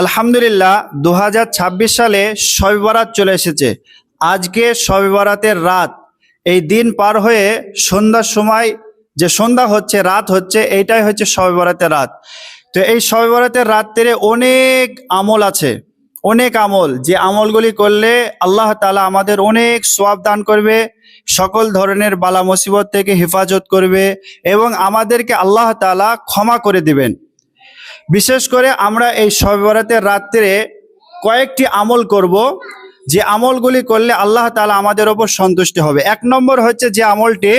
আলহামদুলিল্লাহ দু হাজার ছাব্বিশ সালে শবে বরাত চলে এসেছে। আজকে শবে বরাতের রাত, এই দিন পার হয়ে সন্ধ্যার সময়, যে সন্ধ্যা হচ্ছে, রাত হচ্ছে, এইটাই হচ্ছে শবে বরাতের রাত। তো এই শবে বরাতের রাত্রে অনেক আমল আছে, অনেক আমল। যে আমলগুলি করলে আল্লাহ তালা আমাদের অনেক সোয়াব দান করবে, সকল ধরনের বালা মুসিবত থেকে হেফাজত করবে এবং আমাদেরকে আল্লাহ তালা ক্ষমা করে দিবেন। বিশেষ করে আমরা এই শবে রাত্রে কয়েকটি আমল করব, যে আমলগুলি করলে আল্লাহ তালা আমাদের ওপর সন্তুষ্ট হবে। এক নম্বর হচ্ছে যে আমলটি,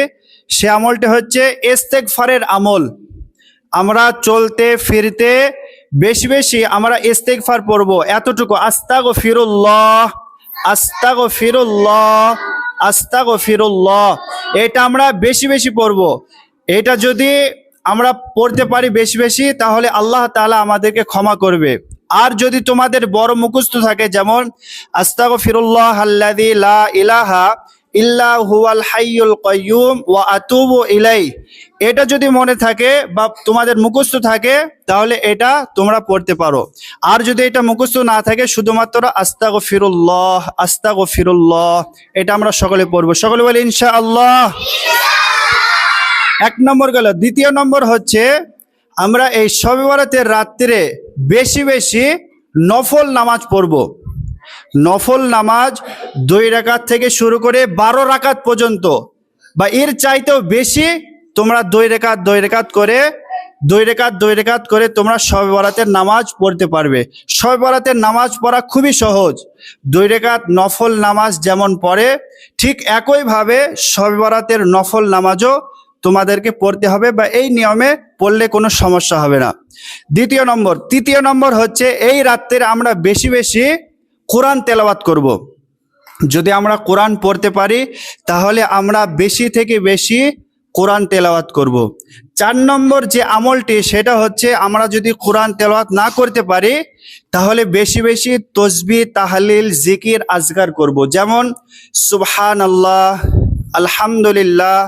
সে আমলটি হচ্ছে ইস্তেগফারের আমল। আমরা চলতে, ফিরতে বেশি বেশি আমরা ইস্তেগফার পড়ব। এতটুকু আস্তাগো ফিরুল্লাহ আস্তাগো ফিরুল্লাহ আস্তাগো ফিরুল্লাহ এটা আমরা বেশি বেশি পড়ব। এটা যদি আমরা পড়তে পারি বেশি বেশি, তাহলে আল্লাহ তাআলা আমাদেরকে ক্ষমা করবে। আর যদি তোমাদের বড় মুখস্থ থাকে, যেমন আস্তাগো ফিরুল্লাহ আল্লাযী লা ইলাহা ইল্লা হুয়াল হাইয়ুল কাইয়ুম ওয়া আতুবু ইলাই এটা যদি মনে থাকে বা তোমাদের মুখস্থ থাকে, তাহলে এটা তোমরা পড়তে পারো। আর যদি এটা মুখস্থ না থাকে, শুধুমাত্র আস্তাগো ফিরুল্লাহ আস্তাগো ফিরুল্লাহ এটা আমরা সকলে পড়ব। সকলে বলি, ইনশাআল্লাহ। এক নম্বর গেল। দ্বিতীয় নম্বর হচ্ছে, আমরা এই শবে বরাতের রাত্রে বেশি বেশি নফল নামাজ পড়ব। নফল নামাজ দুই রাকাত থেকে শুরু করে বারো রাকাত পর্যন্ত বা এর চাইতেও বেশি তোমরা দুই রেখাত দুই রেখাত করে, দুই রেখাত দুই রেখাত করে তোমরা শবে বরাতের নামাজ পড়তে পারবে। শবে বরাতের নামাজ পড়া খুবই সহজ। দুই রেখাত নফল নামাজ যেমন পড়ে, ঠিক একইভাবে শবে বরাতের নফল নামাজও তোমাদেরকে পড়তে হবে বা এই নিয়মে পড়লে কোনো সমস্যা হবে না দ্বিতীয় নম্বর, তৃতীয় নম্বর হচ্ছে এই রাত্রে আমরা বেশি বেশি কোরআন তেলাওয়াত করব। যদি আমরা কোরআন পড়তে পারি, তাহলে আমরা বেশি থেকে বেশি কোরআন তেলাওয়াত করব। চার নম্বর যে আমলটি, সেটা হচ্ছে আমরা যদি কোরআন তেলাওয়াত না করতে পারি, তাহলে বেশি বেশি তসবি, তাহলিল, জিকির, আজগার করব। যেমন সুবহান আল্লাহ আলহামদুলিল্লাহ,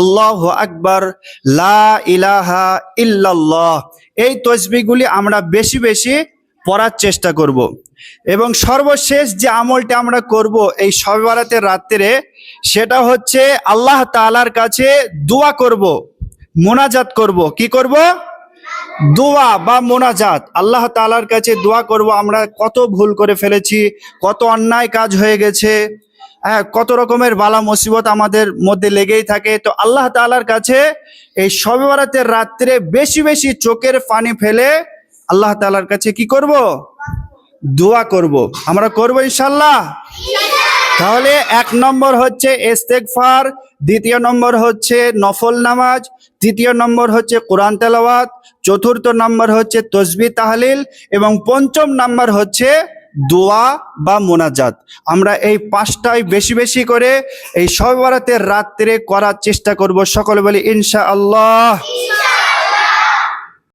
আল্লাহ আকবর, লা ইলাহা ইল্লাল্লাহ। এই তসবিগুলি আমরা বেশি বেশি পড়ার চেষ্টা করব। এবং সর্বশেষ যে আমলটা আমরা করব এই শবে বরাতের রাত্রে সেটা হচ্ছে আল্লাহ তাআলার কাছে দোয়া করব, মোনাজাত করব। কি করব? দোয়া বা মোনাজাত। আল্লাহ তালার কাছে দোয়া করব, আমরা কত ভুল করে ফেলেছি, কত অন্যায় কাজ হয়ে গেছে হ্যাঁ কত রকমের বালা, মুসিবত আমাদের মধ্যে লেগেই থাকে। তো আল্লাহ তাআলার কাছে এই শবে বরাতের রাত্রে বেশি বেশি চোখের পানি ফেলে আল্লাহ তালার কাছে কি করব? দোয়া করব। আমরা করব ইনশাল্লাহ তাহলে এক নম্বর হচ্ছে ইস্তেগফার, দ্বিতীয় নম্বর হচ্ছে নফল নামাজ, তৃতীয় নম্বর হচ্ছে কোরআন তেলাওয়াত, চতুর্থ নম্বর হচ্ছে তসবি তাহলিল এবং পঞ্চম নম্বর হচ্ছে দোয়া বা মোনাজাত। আমরা এই পাঁচটাই বেশি বেশি করে এই সব রাত্রে করার চেষ্টা করব সকলে বলি ইনশা আল্লাহ